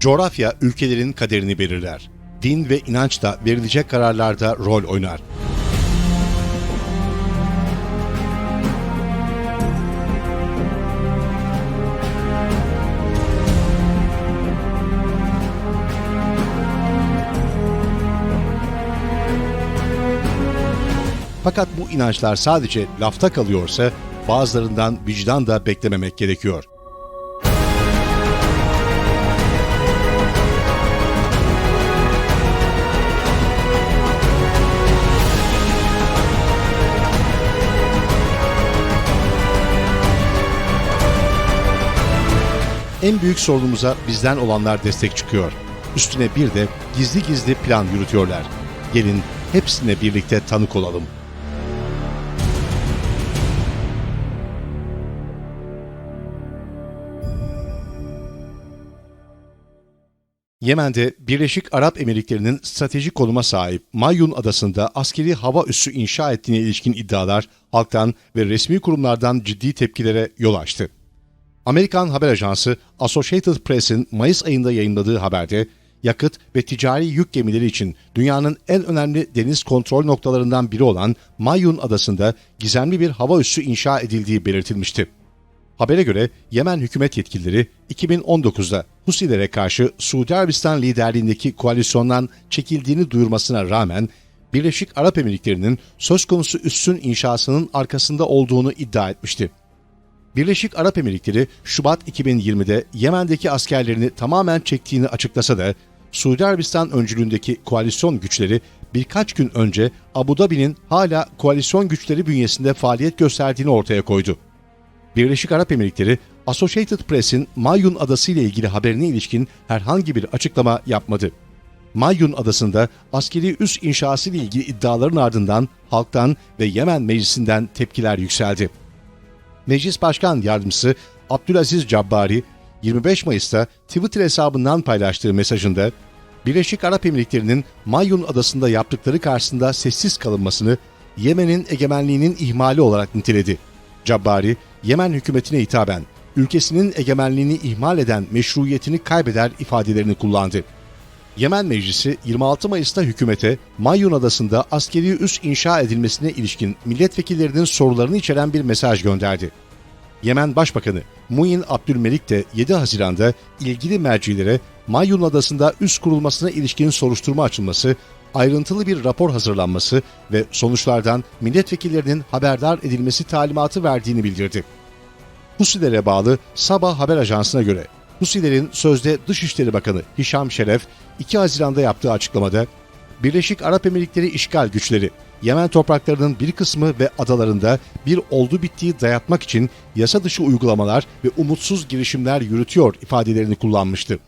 Coğrafya ülkelerin kaderini belirler. Din ve inanç da verilecek kararlarda rol oynar. Fakat bu inançlar sadece lafta kalıyorsa bazılarından vicdan da beklememek gerekiyor. En büyük sorunumuza bizden olanlar destek çıkıyor. Üstüne bir de gizli gizli plan yürütüyorlar. Gelin hepsine birlikte tanık olalım. Yemen'de Birleşik Arap Emirlikleri'nin stratejik konuma sahip Mayyun Adası'nda askeri hava üssü inşa ettiğine ilişkin iddialar halktan ve resmi kurumlardan ciddi tepkilere yol açtı. Amerikan haber ajansı Associated Press'in Mayıs ayında yayınladığı haberde yakıt ve ticari yük gemileri için dünyanın en önemli deniz kontrol noktalarından biri olan Mayyun Adası'nda gizemli bir hava üssü inşa edildiği belirtilmişti. Habere göre Yemen hükümet yetkilileri 2019'da Husilere karşı Suudi Arabistan liderliğindeki koalisyondan çekildiğini duyurmasına rağmen Birleşik Arap Emirlikleri'nin söz konusu üssün inşasının arkasında olduğunu iddia etmişti. Birleşik Arap Emirlikleri Şubat 2020'de Yemen'deki askerlerini tamamen çektiğini açıklasa da Suudi Arabistan öncülüğündeki koalisyon güçleri birkaç gün önce Abu Dhabi'nin hala koalisyon güçleri bünyesinde faaliyet gösterdiğini ortaya koydu. Birleşik Arap Emirlikleri, Associated Press'in Mayyun Adası ile ilgili haberine ilişkin herhangi bir açıklama yapmadı. Mayyun Adası'nda askeri üs inşası ile ilgili iddiaların ardından halktan ve Yemen meclisinden tepkiler yükseldi. Meclis Başkan Yardımcısı Abdülaziz Cabbari 25 Mayıs'ta Twitter hesabından paylaştığı mesajında Birleşik Arap Emirlikleri'nin Mayyun Adası'nda yaptıkları karşısında sessiz kalınmasını Yemen'in egemenliğinin ihmali olarak niteledi. Cabbari, Yemen hükümetine hitaben ülkesinin egemenliğini ihmal eden meşruiyetini kaybeder ifadelerini kullandı. Yemen Meclisi 26 Mayıs'ta hükümete Mayyun Adası'nda askeri üs inşa edilmesine ilişkin milletvekillerinin sorularını içeren bir mesaj gönderdi. Yemen Başbakanı Muin Abdülmelik de 7 Haziran'da ilgili mercilere Mayyun Adası'nda üs kurulmasına ilişkin soruşturma açılması, ayrıntılı bir rapor hazırlanması ve sonuçlardan milletvekillerinin haberdar edilmesi talimatı verdiğini bildirdi. Husilere bağlı Sabah haber ajansına göre Husilerin sözde Dışişleri Bakanı Hişam Şeref 2 Haziran'da yaptığı açıklamada Birleşik Arap Emirlikleri işgal güçleri Yemen topraklarının bir kısmı ve adalarında bir oldu bittiği dayatmak için yasa dışı uygulamalar ve umutsuz girişimler yürütüyor ifadelerini kullanmıştı.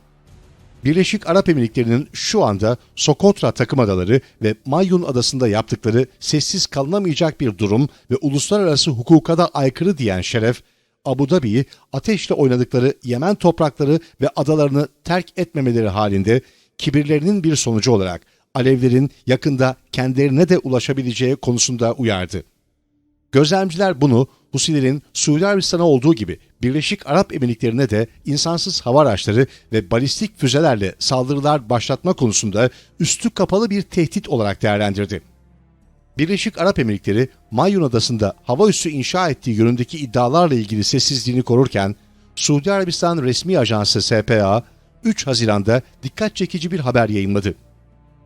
Birleşik Arap Emirlikleri'nin şu anda Sokotra takım adaları ve Mayyun adasında yaptıkları sessiz kalınamayacak bir durum ve uluslararası hukuka da aykırı diyen Şeref, Abu Dhabi'yi ateşle oynadıkları Yemen toprakları ve adalarını terk etmemeleri halinde kibirlerinin bir sonucu olarak Alevlerin yakında kendilerine de ulaşabileceği konusunda uyardı. Gözlemciler bunu Husilerin Suudi Arabistan'a olduğu gibi Birleşik Arap Emirlikleri'ne de insansız hava araçları ve balistik füzelerle saldırılar başlatma konusunda üstü kapalı bir tehdit olarak değerlendirdi. Birleşik Arap Emirlikleri, Mayyun Adası'nda hava üssü inşa ettiği yönündeki iddialarla ilgili sessizliğini korurken, Suudi Arabistan resmi ajansı SPA, 3 Haziran'da dikkat çekici bir haber yayınladı.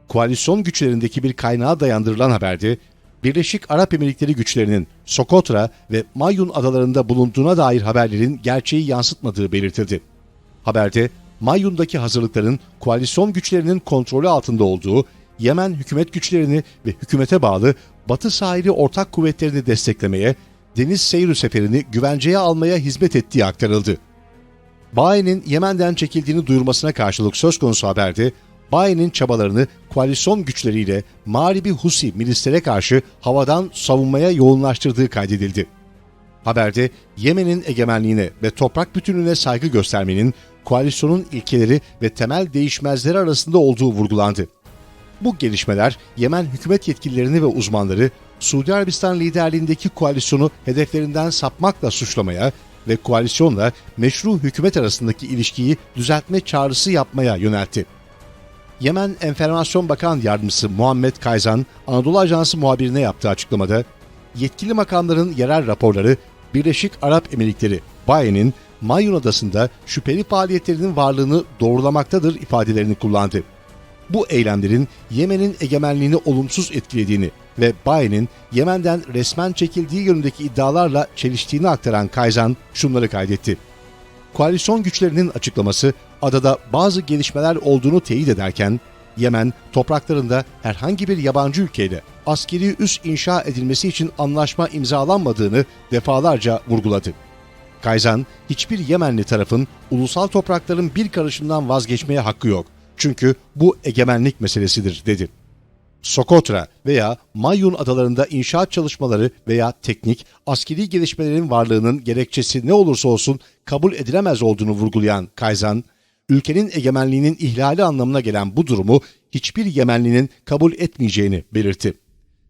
Koalisyon güçlerindeki bir kaynağa dayandırılan haberde, Birleşik Arap Emirlikleri güçlerinin Sokotra ve Mayyun adalarında bulunduğuna dair haberlerin gerçeği yansıtmadığı belirtildi. Haberde, Mayyun'daki hazırlıkların koalisyon güçlerinin kontrolü altında olduğu, Yemen hükümet güçlerini ve hükümete bağlı Batı sahili ortak kuvvetlerini desteklemeye, deniz seyri seferini güvenceye almaya hizmet ettiği aktarıldı. Bayi'nin Yemen'den çekildiğini duyurmasına karşılık söz konusu haberde, Bayi'nin çabalarını koalisyon güçleriyle Mağribi Husi milislere karşı havadan savunmaya yoğunlaştırdığı kaydedildi. Haberde Yemen'in egemenliğine ve toprak bütünlüğüne saygı göstermenin koalisyonun ilkeleri ve temel değişmezleri arasında olduğu vurgulandı. Bu gelişmeler Yemen hükümet yetkililerini ve uzmanları Suudi Arabistan liderliğindeki koalisyonu hedeflerinden sapmakla suçlamaya, ve koalisyonla meşru hükümet arasındaki ilişkiyi düzeltme çağrısı yapmaya yöneltti. Yemen Enformasyon Bakan Yardımcısı Muhammed Kayzan, Anadolu Ajansı muhabirine yaptığı açıklamada, yetkili makamların yerel raporları Birleşik Arap Emirlikleri, Baye'nin Mayun Adası'nda şüpheli faaliyetlerinin varlığını doğrulamaktadır ifadelerini kullandı. Bu eylemlerin Yemen'in egemenliğini olumsuz etkilediğini ve Baye'nin Yemen'den resmen çekildiği yönündeki iddialarla çeliştiğini aktaran Kayzan şunları kaydetti. Koalisyon güçlerinin açıklaması adada bazı gelişmeler olduğunu teyit ederken Yemen topraklarında herhangi bir yabancı ülkeyle askeri üs inşa edilmesi için anlaşma imzalanmadığını defalarca vurguladı. Kayzan, hiçbir Yemenli tarafın ulusal toprakların bir karışından vazgeçmeye hakkı yok. Çünkü bu egemenlik meselesidir dedi. Sokotra veya Mayun adalarında inşaat çalışmaları veya teknik, askeri gelişmelerin varlığının gerekçesi ne olursa olsun kabul edilemez olduğunu vurgulayan Kayzan, ülkenin egemenliğinin ihlali anlamına gelen bu durumu hiçbir Yemenlinin kabul etmeyeceğini belirtti.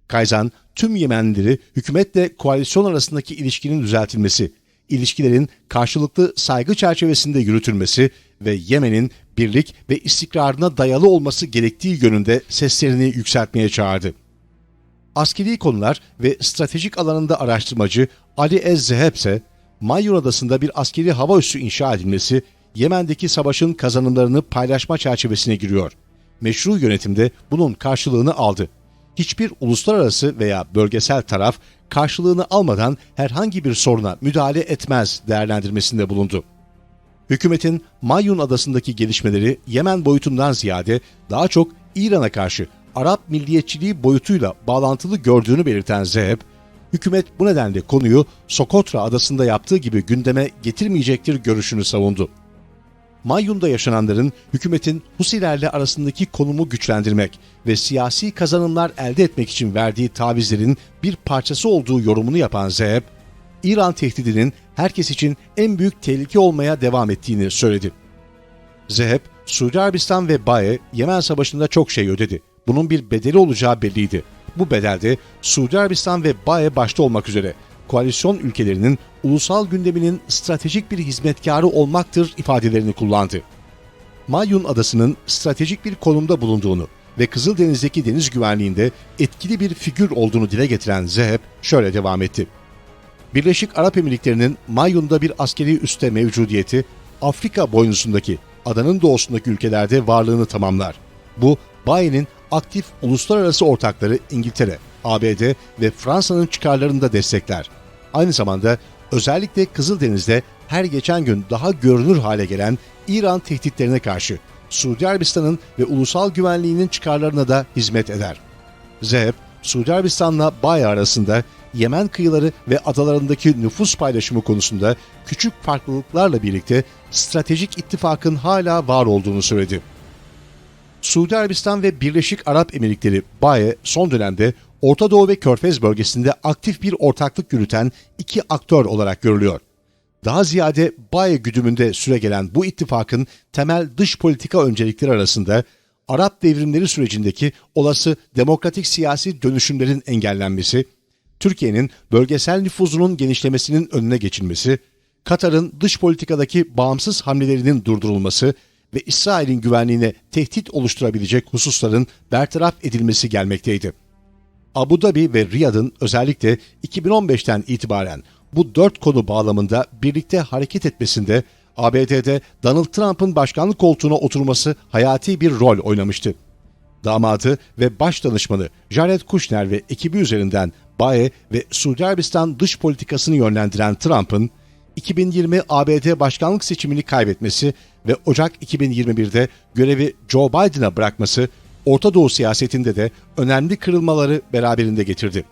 Kayzan, tüm Yemenlileri hükümetle koalisyon arasındaki ilişkinin düzeltilmesi, ilişkilerin karşılıklı saygı çerçevesinde yürütülmesi ve Yemen'in birlik ve istikrarına dayalı olması gerektiği yönünde seslerini yükseltmeye çağırdı. Askeri konular ve stratejik alanında araştırmacı Ali Ez Zeheb ise Mayun Adası'nda bir askeri hava üssü inşa edilmesi Yemen'deki savaşın kazanımlarını paylaşma çerçevesine giriyor. Meşru yönetimde bunun karşılığını aldı. Hiçbir uluslararası veya bölgesel taraf karşılığını almadan herhangi bir soruna müdahale etmez değerlendirmesinde bulundu. Hükümetin Mayun adasındaki gelişmeleri Yemen boyutundan ziyade daha çok İran'a karşı Arap milliyetçiliği boyutuyla bağlantılı gördüğünü belirten Zeheb, hükümet bu nedenle konuyu Sokotra adasında yaptığı gibi gündeme getirmeyecektir görüşünü savundu. Mayun'da yaşananların hükümetin Husilerle arasındaki konumu güçlendirmek ve siyasi kazanımlar elde etmek için verdiği tavizlerin bir parçası olduğu yorumunu yapan Zeheb, İran tehdidinin herkes için en büyük tehlike olmaya devam ettiğini söyledi. Zeheb, Suudi Arabistan ve Baye Yemen Savaşı'nda çok şey ödedi. Bunun bir bedeli olacağı belliydi. Bu bedelde Suudi Arabistan ve Baye başta olmak üzere koalisyon ülkelerinin ulusal gündeminin stratejik bir hizmetkarı olmaktır ifadelerini kullandı. Mayun adasının stratejik bir konumda bulunduğunu ve Kızıldeniz'deki deniz güvenliğinde etkili bir figür olduğunu dile getiren Zeheb şöyle devam etti. Birleşik Arap Emirlikleri'nin Mayun'da bir askeri üste mevcudiyeti Afrika boynuzundaki adanın doğusundaki ülkelerde varlığını tamamlar. Bu Baye'nin aktif uluslararası ortakları İngiltere, ABD ve Fransa'nın çıkarlarını da destekler. Aynı zamanda özellikle Kızıldeniz'de her geçen gün daha görünür hale gelen İran tehditlerine karşı Suudi Arabistan'ın ve ulusal güvenliğinin çıkarlarına da hizmet eder. Zeheb, Suudi Arabistan'la Baye arasında Yemen kıyıları ve adalarındaki nüfus paylaşımı konusunda küçük farklılıklarla birlikte stratejik ittifakın hala var olduğunu söyledi. Suudi Arabistan ve Birleşik Arap Emirlikleri Baye son dönemde Orta Doğu ve Körfez bölgesinde aktif bir ortaklık yürüten iki aktör olarak görülüyor. Daha ziyade Baye güdümünde süregelen bu ittifakın temel dış politika öncelikleri arasında Arap devrimleri sürecindeki olası demokratik siyasi dönüşümlerin engellenmesi, Türkiye'nin bölgesel nüfuzunun genişlemesinin önüne geçilmesi, Katar'ın dış politikadaki bağımsız hamlelerinin durdurulması ve İsrail'in güvenliğine tehdit oluşturabilecek hususların bertaraf edilmesi gelmekteydi. Abu Dhabi ve Riyad'ın özellikle 2015'ten itibaren bu dört konu bağlamında birlikte hareket etmesinde ABD'de Donald Trump'ın başkanlık koltuğuna oturması hayati bir rol oynamıştı. Damadı ve baş danışmanı Jared Kushner ve ekibi üzerinden Baye ve Suudi Arabistan dış politikasını yönlendiren Trump'ın 2020 ABD başkanlık seçimini kaybetmesi ve Ocak 2021'de görevi Joe Biden'a bırakması Orta Doğu siyasetinde de önemli kırılmaları beraberinde getirdi.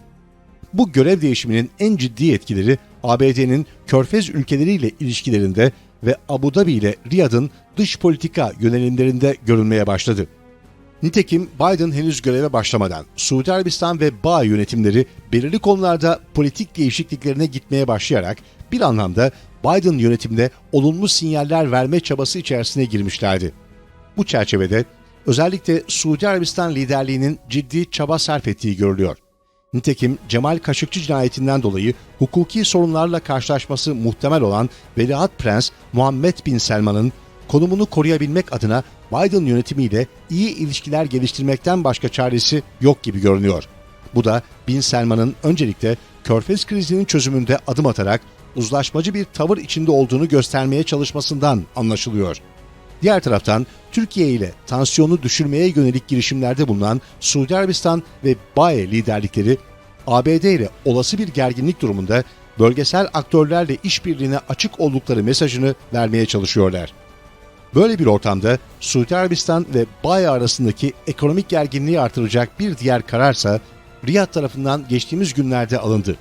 Bu görev değişiminin en ciddi etkileri ABD'nin körfez ülkeleriyle ilişkilerinde ve Abu Dhabi ile Riyad'ın dış politika yönelimlerinde görülmeye başladı. Nitekim Biden henüz göreve başlamadan Suudi Arabistan ve Bağ yönetimleri belirli konularda politik değişikliklerine gitmeye başlayarak bir anlamda Biden yönetimde olumlu sinyaller verme çabası içerisine girmişlerdi. Bu çerçevede özellikle Suudi Arabistan liderliğinin ciddi çaba sarf ettiği görülüyor. Nitekim Cemal Kaşıkçı cinayetinden dolayı hukuki sorunlarla karşılaşması muhtemel olan Veliaht Prens Muhammed Bin Selman'ın konumunu koruyabilmek adına Biden yönetimiyle iyi ilişkiler geliştirmekten başka çaresi yok gibi görünüyor. Bu da Bin Selman'ın öncelikle Körfez krizinin çözümünde adım atarak uzlaşmacı bir tavır içinde olduğunu göstermeye çalışmasından anlaşılıyor. Diğer taraftan Türkiye ile tansiyonu düşürmeye yönelik girişimlerde bulunan Suudi Arabistan ve BAE liderlikleri ABD ile olası bir gerginlik durumunda bölgesel aktörlerle işbirliğine açık oldukları mesajını vermeye çalışıyorlar. Böyle bir ortamda Suudi Arabistan ve BAE arasındaki ekonomik gerginliği artıracak bir diğer kararsa Riyad tarafından geçtiğimiz günlerde alındı.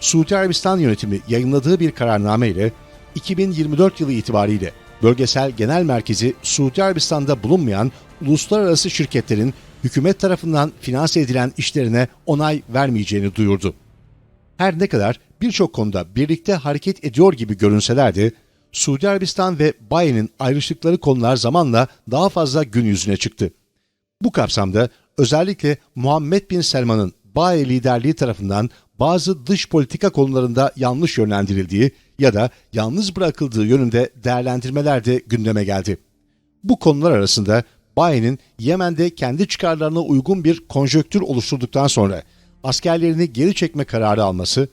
Suudi Arabistan yönetimi yayınladığı bir kararname ile 2024 yılı itibariyle bölgesel genel merkezi Suudi Arabistan'da bulunmayan uluslararası şirketlerin hükümet tarafından finanse edilen işlerine onay vermeyeceğini duyurdu. Her ne kadar birçok konuda birlikte hareket ediyor gibi görünseler de Suudi Arabistan ve BAE'nin ayrıştıkları konular zamanla daha fazla gün yüzüne çıktı. Bu kapsamda özellikle Muhammed Bin Selman'ın BAE liderliği tarafından bazı dış politika konularında yanlış yönlendirildiği ya da yalnız bırakıldığı yönünde değerlendirmeler de gündeme geldi. Bu konular arasında BAE'nin Yemen'de kendi çıkarlarına uygun bir konjöktür oluşturduktan sonra askerlerini geri çekme kararı alması,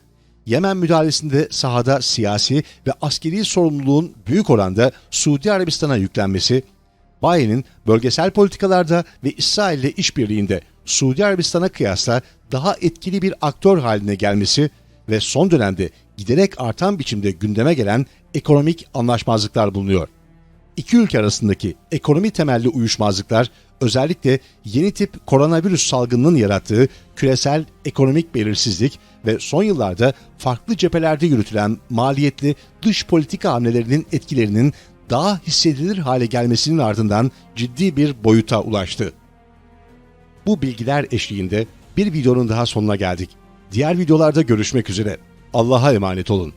Yemen müdahalesinde sahada siyasi ve askeri sorumluluğun büyük oranda Suudi Arabistan'a yüklenmesi, BAE'nin bölgesel politikalarda ve İsrail ile işbirliğinde Suudi Arabistan'a kıyasla daha etkili bir aktör haline gelmesi ve son dönemde giderek artan biçimde gündeme gelen ekonomik anlaşmazlıklar bulunuyor. İki ülke arasındaki ekonomi temelli uyuşmazlıklar özellikle yeni tip koronavirüs salgınının yarattığı küresel ekonomik belirsizlik ve son yıllarda farklı cephelerde yürütülen maliyetli dış politika hamlelerinin etkilerinin daha hissedilir hale gelmesinin ardından ciddi bir boyuta ulaştı. Bu bilgiler eşliğinde bir videonun daha sonuna geldik. Diğer videolarda görüşmek üzere. Allah'a emanet olun.